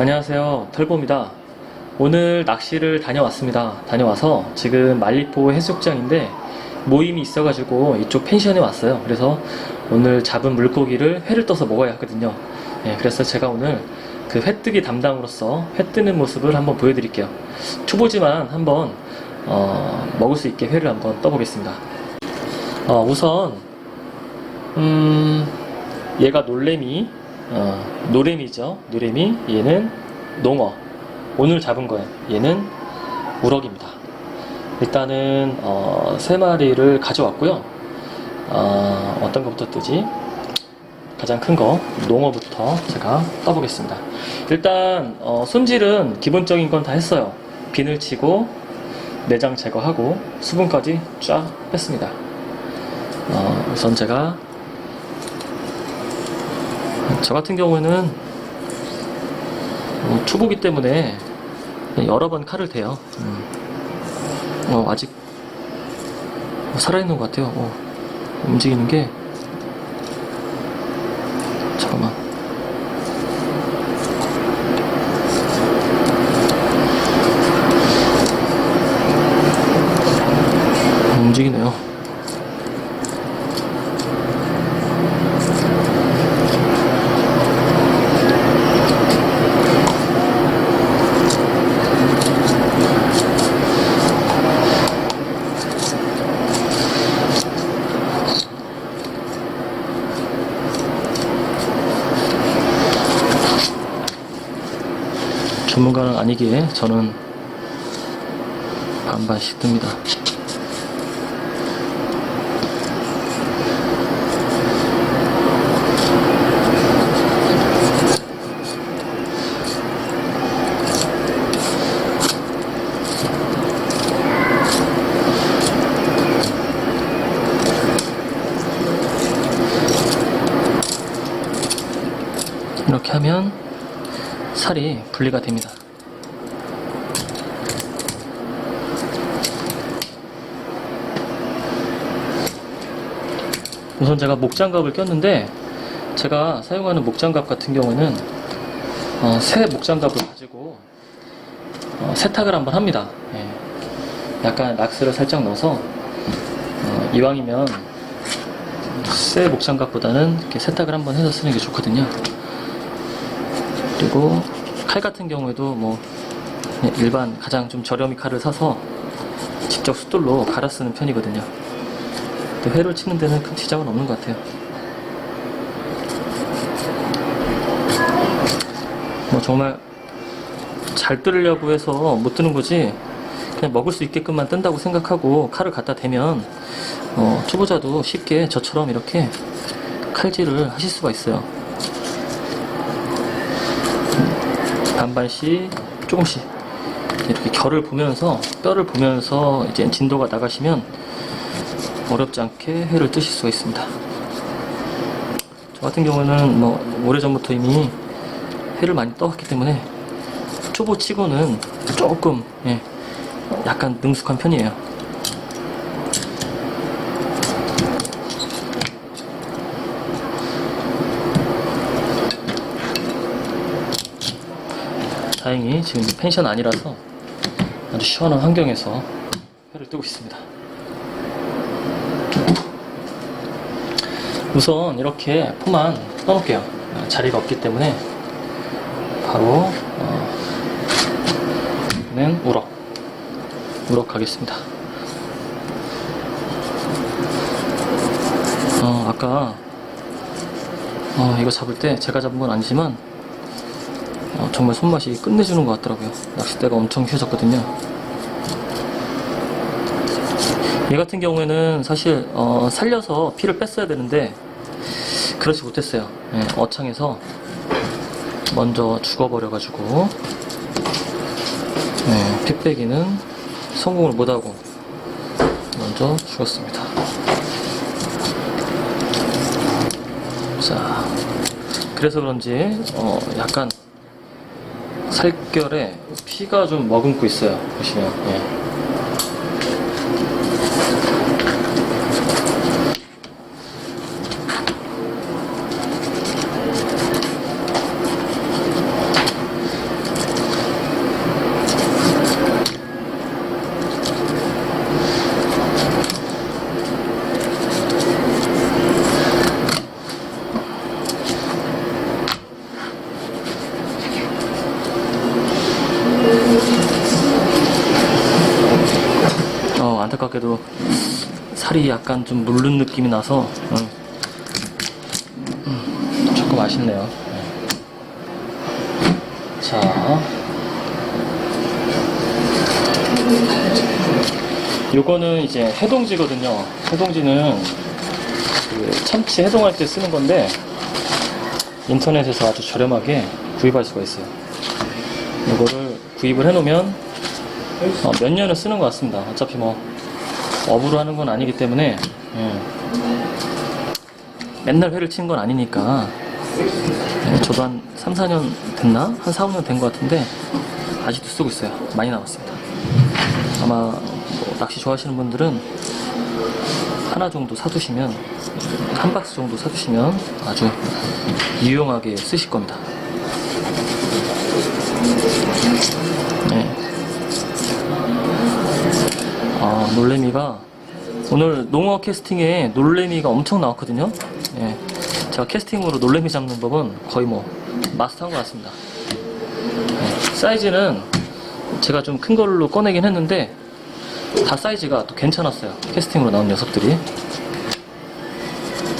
안녕하세요. 털보입니다. 오늘 낚시를 다녀왔습니다. 다녀와서 지금 말리포 해수욕장인데 모임이 있어가지고 이쪽 펜션에 왔어요. 그래서 오늘 잡은 물고기를 회를 떠서 먹어야 하거든요. 예, 그래서 제가 오늘 그 회뜨기 담당으로서 회 뜨는 모습을 한번 보여드릴게요. 초보지만 한번 어, 먹을 수 있게 회를 한번 떠보겠습니다. 어, 우선 음, 얘가 놀래미, 어, 노래미죠. 노래미. 얘는 농어. 오늘 잡은 거예요. 얘는 우럭입니다. 일단은 어, 세 마리를 가져왔고요. 어, 어떤 것부터 뜨지? 가장 큰 거, 농어부터 제가 떠보겠습니다. 일단 어, 손질은 기본적인 건 다 했어요. 비늘 치고 내장 제거하고 수분까지 쫙 뺐습니다. 어, 우선 제가 저 같은 경우에는 어, 초보기 때문에 여러 번 칼을 대요. 음. 어, 아직 살아있는 것 같아요. 어, 움직이는 게 잠깐만. 움직이네요. 전문가는 아니기에 저는 반반씩 듭니다. 이렇게 하면 살이 분리가 됩니다. 우선 제가 목장갑을 꼈는데 제가 사용하는 목장갑 같은 경우는 어, 새 목장갑을 가지고 어, 세탁을 한번 합니다. 예. 약간 락스를 살짝 넣어서 어, 이왕이면 새 목장갑보다는 이렇게 세탁을 한번 해서 쓰는 게 좋거든요. 그리고 칼 같은 경우에도 뭐 그냥 일반 가장 좀 저렴이 칼을 사서 직접 숫돌로 갈아 쓰는 편이거든요. 근데 회를 치는 데는 큰 지장은 없는 것 같아요. 뭐 정말 잘 뜰려고 해서 못 뜨는 거지 그냥 먹을 수 있게끔만 뜬다고 생각하고 칼을 갖다 대면 어, 초보자도 쉽게 저처럼 이렇게 칼질을 하실 수가 있어요. 반반씩 조금씩 이렇게 결을 보면서 뼈를 보면서 이제 진도가 나가시면 어렵지 않게 회를 뜨실 수가 있습니다. 저 같은 경우는 뭐 오래전부터 이미 회를 많이 떠왔기 때문에 초보 치고는 조금 예, 약간 능숙한 편이에요. 다행히 지금 펜션 아니라서 아주 시원한 환경에서 회를 뜨고 있습니다. 우선 이렇게 포만 떠놓을게요. 자리가 없기 때문에 바로 어, 는 우럭 우럭 가겠습니다. 어, 아까 어, 이거 잡을 때 제가 잡은 건 아니지만 어, 정말 손맛이 끝내주는 것 같더라고요. 낚싯대가 엄청 휘어졌거든요. 얘 같은 경우에는 사실 어, 살려서 피를 뺐어야 되는데 그렇지 못했어요. 예, 어창에서 먼저 죽어버려가지고 네, 피 빼기는 성공을 못하고 먼저 죽었습니다. 자, 그래서 그런지 어, 약간 살결에 피가 좀 머금고 있어요. 보시면. 예. 놀랍게도 살이 약간 좀 물른 느낌이 나서 음, 음, 조금 아쉽네요. 자, 요거는 이제 해동지거든요. 해동지는 그 참치 해동할 때 쓰는 건데 인터넷에서 아주 저렴하게 구입할 수가 있어요. 이거를 구입을 해놓으면 어, 몇 년을 쓰는 것 같습니다. 어차피 뭐 업으로 하는 건 아니기 때문에 예. 맨날 회를 치는 건 아니니까 예, 저도 한 3, 4년 됐나? 한 4, 5년 된 것 같은데 아직도 쓰고 있어요. 많이 남았습니다. 아마 뭐 낚시 좋아하시는 분들은 하나 정도 사두시면 한 박스 정도 사두시면 아주 유용하게 쓰실 겁니다. 네. 아, 놀래미가 오늘 농어 캐스팅에 놀래미가 엄청 나왔거든요. 예. 제가 캐스팅으로 놀래미 잡는 법은 거의 뭐 마스터한 것 같습니다. 예. 사이즈는 제가 좀 큰 걸로 꺼내긴 했는데 다 사이즈가 또 괜찮았어요. 캐스팅으로 나온 녀석들이.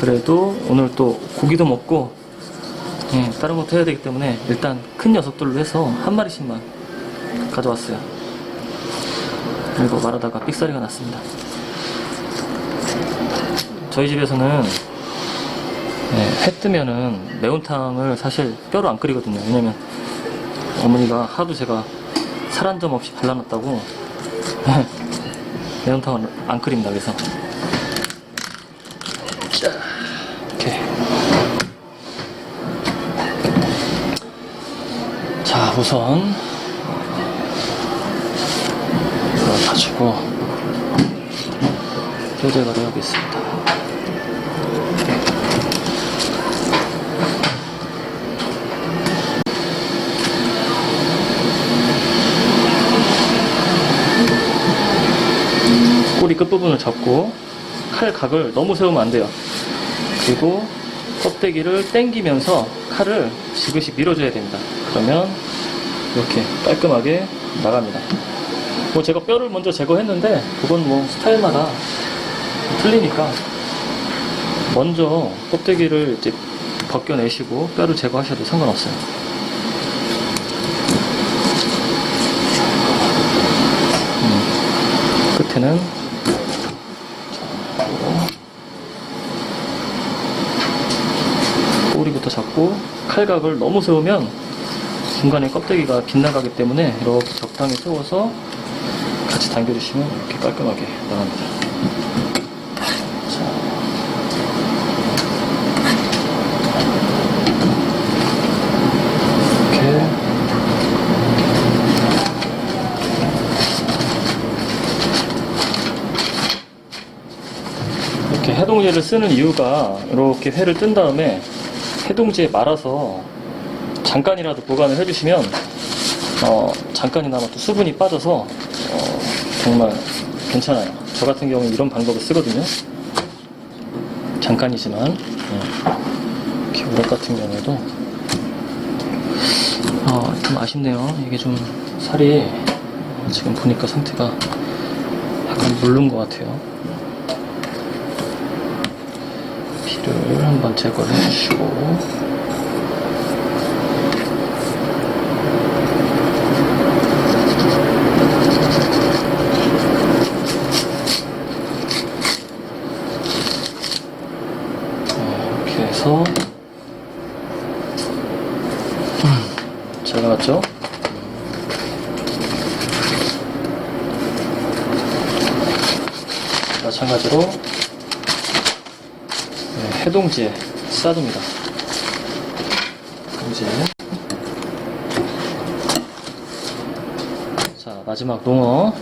그래도 오늘 또 고기도 먹고 예, 다른 것도 해야 되기 때문에 일단 큰 녀석들로 해서 한 마리씩만 가져왔어요. 그리고 말하다가 삑사리가 났습니다. 저희 집에서는 예, 해 뜨면은 매운탕을 사실 뼈로 안 끓이거든요. 왜냐면 어머니가 하도 제가 살 한 점 없이 발라놨다고 매운탕을 안 끓입니다. 그래서 자 이렇게 자 우선 가지고 뼈제거를 해보겠습니다. 꼬리 끝부분을 잡고 칼 각을 너무 세우면 안 돼요. 그리고 껍데기를 당기면서 칼을 지그시 밀어줘야 됩니다. 그러면 이렇게 깔끔하게 나갑니다. 뭐 제가 뼈를 먼저 제거했는데 그건 뭐 스타일마다 틀리니까 먼저 껍데기를 이제 벗겨내시고 뼈를 제거하셔도 상관없어요. 음, 끝에는 꼬리부터 잡고 칼각을 너무 세우면 중간에 껍데기가 빗나가기 때문에 이렇게 적당히 세워서 같이 당겨주시면 이렇게 깔끔하게 나갑니다. 해동제를 쓰는 이유가 이렇게 회를 뜬 다음에 해동지에 말아서 잠깐이라도 보관을 해주시면 어, 잠깐이나마 또 수분이 빠져서 어, 정말 괜찮아요. 저 같은 경우는 이런 방법을 쓰거든요. 잠깐이지만 어, 이렇게 우럭 같은 경우에도 어, 좀 아쉽네요. 이게 좀 살이 어, 지금 보니까 상태가 약간 물른 것 같아요. 피를 한번 제거를 해주시고 어, 이렇게 해서 음, 잘 나갔죠? 마찬가지로 네, 해동지에 싸둡니다. 해동지에 자 마지막 농어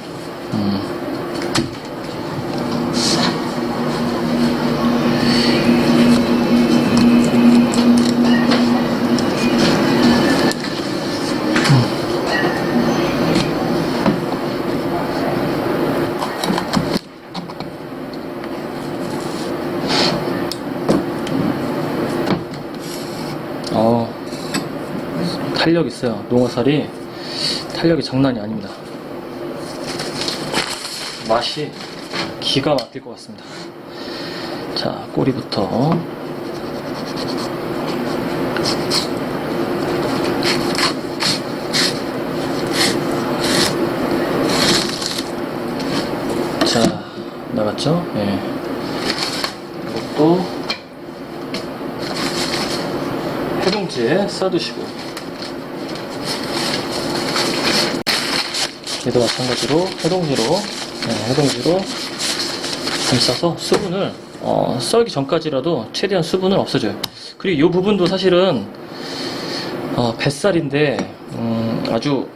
탄력 있어요. 농어살이 탄력이 장난이 아닙니다. 맛이 기가 막힐 것 같습니다. 자, 꼬리부터. 자, 나갔죠? 예. 이것도 해동지에 싸두시고 얘도 마찬가지로 해동지로 네, 해동지로 감싸서 수분을 어, 썰기 전까지라도 최대한 수분을 없애줘요. 그리고 이 부분도 사실은 어, 뱃살인데 음, 아주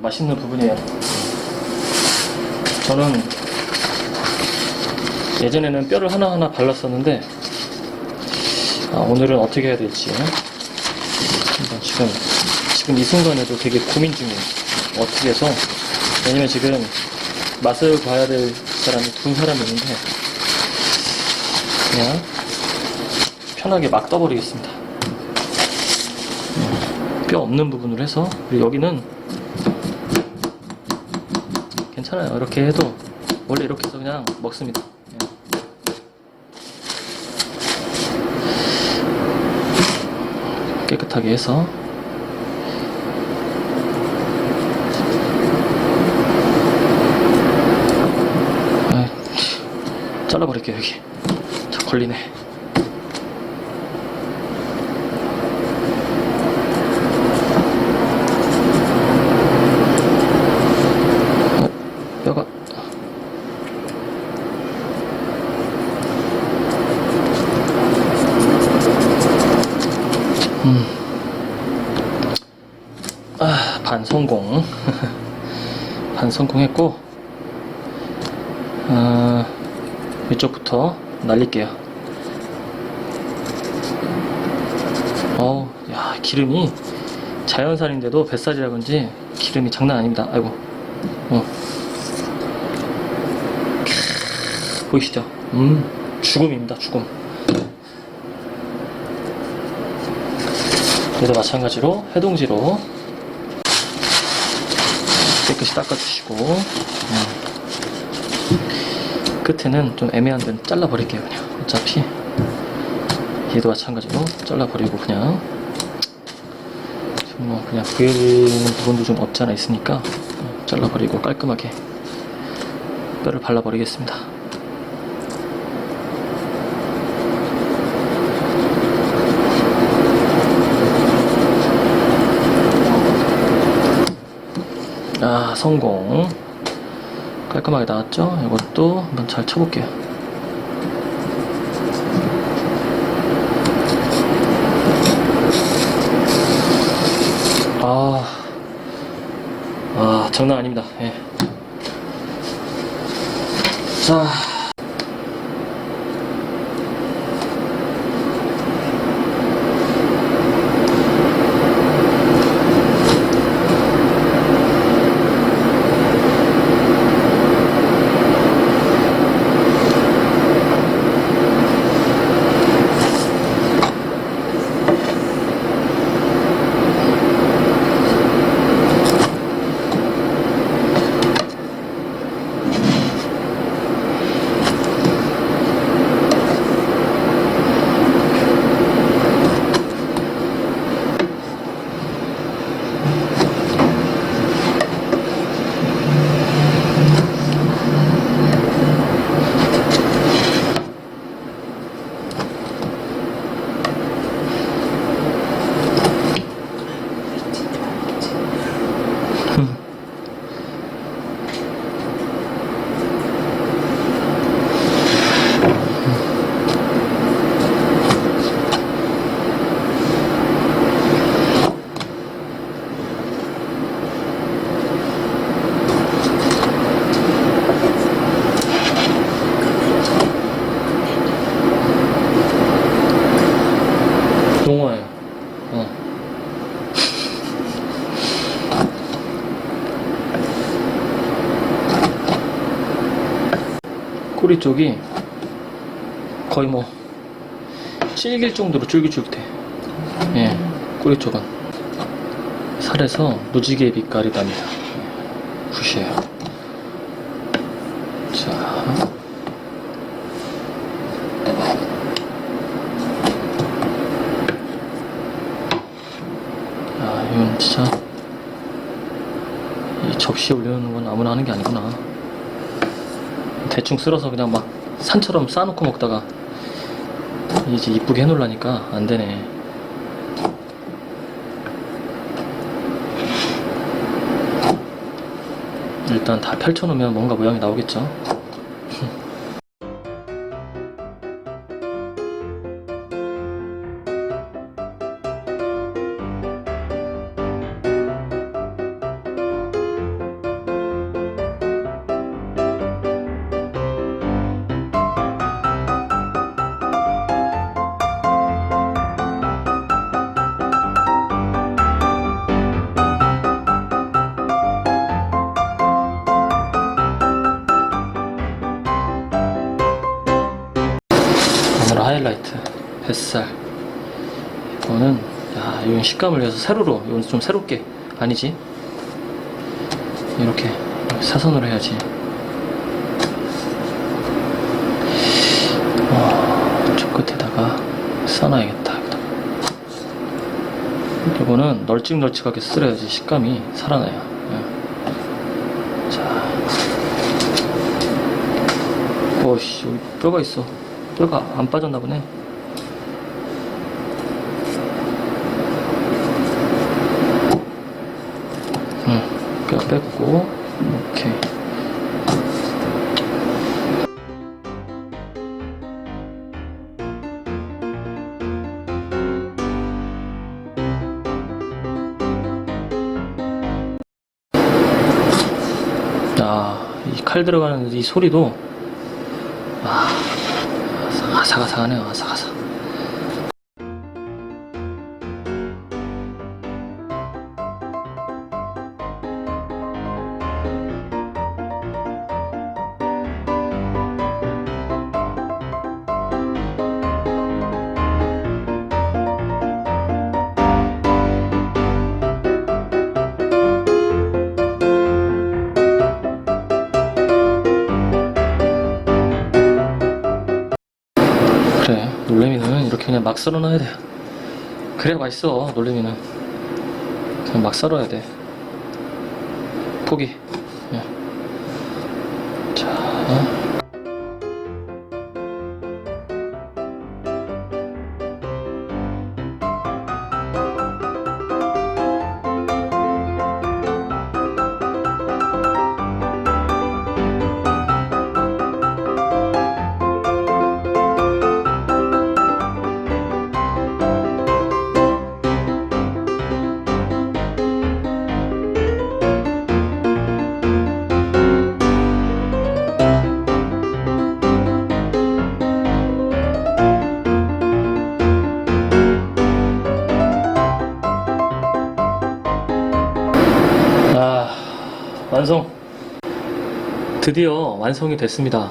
맛있는 부분이에요. 저는 예전에는 뼈를 하나하나 발랐었는데 아, 오늘은 어떻게 해야 될지 지금 지금 이 순간에도 되게 고민 중이에요. 어떻게 해서 왜냐면 지금 맛을 봐야 될 사람이 두 사람이 있는데 그냥 편하게 막 떠버리겠습니다. 음, 뼈 없는 부분으로 해서 그리고 여기는 괜찮아요. 이렇게 해도 원래 이렇게 해서 그냥 먹습니다. 예. 깨끗하게 해서 잘라버릴게요 여기 자 걸리네 어, 뼈가 음. 아, 반 성공. 반 성공했고, 아, 이쪽부터 날릴게요. 어우, 야, 기름이 자연산인데도 뱃살이라 그런지 기름이 장난 아닙니다. 아이고, 어. 캬, 보이시죠? 음, 죽음입니다, 죽음. 얘도 마찬가지로 해동지로 깨끗이 닦아주시고 음. 끝에는 좀 애매한 데는 잘라버릴게요 그냥. 어차피. 얘도 마찬가지로 잘라버리고 그냥. 뭐 그냥 보여지는 부분도 좀 없지 않아 있으니까 어, 잘라버리고 깔끔하게 뼈를 발라버리겠습니다. 아 성공 깔끔하게 나왔죠? 이것도 한번 잘 쳐볼게요 아, 아 장난 아닙니다 예. 자 용어예요. 어. 꼬리 쪽이 거의 뭐 질길 정도로 쫄깃쫄깃해. 예, 꼬리 쪽은 살에서 무지개 빛깔이 납니다. 굿이에요. 자, 진짜 이 접시에 올려놓는 건 아무나 하는 게 아니구나. 대충 쓸어서 그냥 막 산처럼 싸놓고 먹다가 이제 이쁘게 해놓으려니까 안 되네. 일단 다 펼쳐놓으면 뭔가 모양이 나오겠죠. 뱃살. 이거는 야 이건 식감을 위해서 세로로 이건 좀 새롭게. 아니지? 이렇게 사선으로 해야지. 어, 저 끝에다가 싸놔야겠다. 여기다. 이거는 널찍널찍하게 쓸어야지 식감이 살아나요. 예. 자. 어씨 여기 뼈가 있어. 뼈가 안 빠졌나 보네 응뼈 뺐고 오케이 야이 칼 들어가는 이 소리도 아 아삭아삭하네요 아삭아삭 이렇게 그냥 막 썰어놔야 돼 그래야 맛있어 놀래미는. 그냥 막 썰어야 돼. 포기. 예. 자 완성. 드디어 완성이 됐습니다.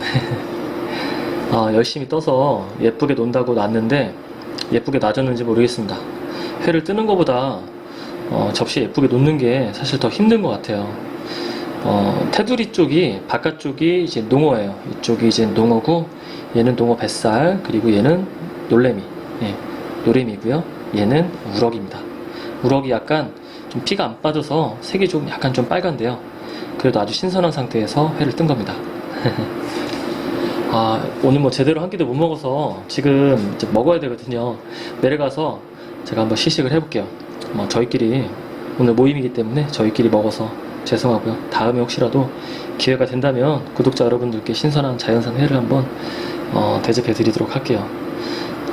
아, 열심히 떠서 예쁘게 논다고 놨는데 예쁘게 놔졌는지 모르겠습니다. 회를 뜨는 것보다 어, 접시에 예쁘게 놓는 게 사실 더 힘든 것 같아요. 어, 테두리 쪽이 바깥쪽이 이제 농어예요. 이쪽이 이제 농어고 얘는 농어 뱃살 그리고 얘는 놀래미, 예, 노래미고요. 얘는 우럭입니다. 우럭이 약간 좀 피가 안 빠져서 색이 좀 약간 좀 빨간데요. 그래도 아주 신선한 상태에서 회를 뜬 겁니다. 아, 오늘 뭐 제대로 한 끼도 못 먹어서 지금 이제 먹어야 되거든요. 내려가서 제가 한번 시식을 해볼게요. 뭐 저희끼리 오늘 모임이기 때문에 저희끼리 먹어서 죄송하고요. 다음에 혹시라도 기회가 된다면 구독자 여러분들께 신선한 자연산 회를 한번 어, 대접해 드리도록 할게요.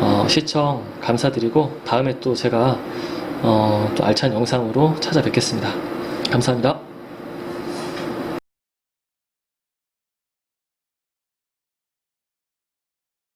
어, 시청 감사드리고 다음에 또 제가 어, 또 알찬 영상으로 찾아뵙겠습니다. 감사합니다.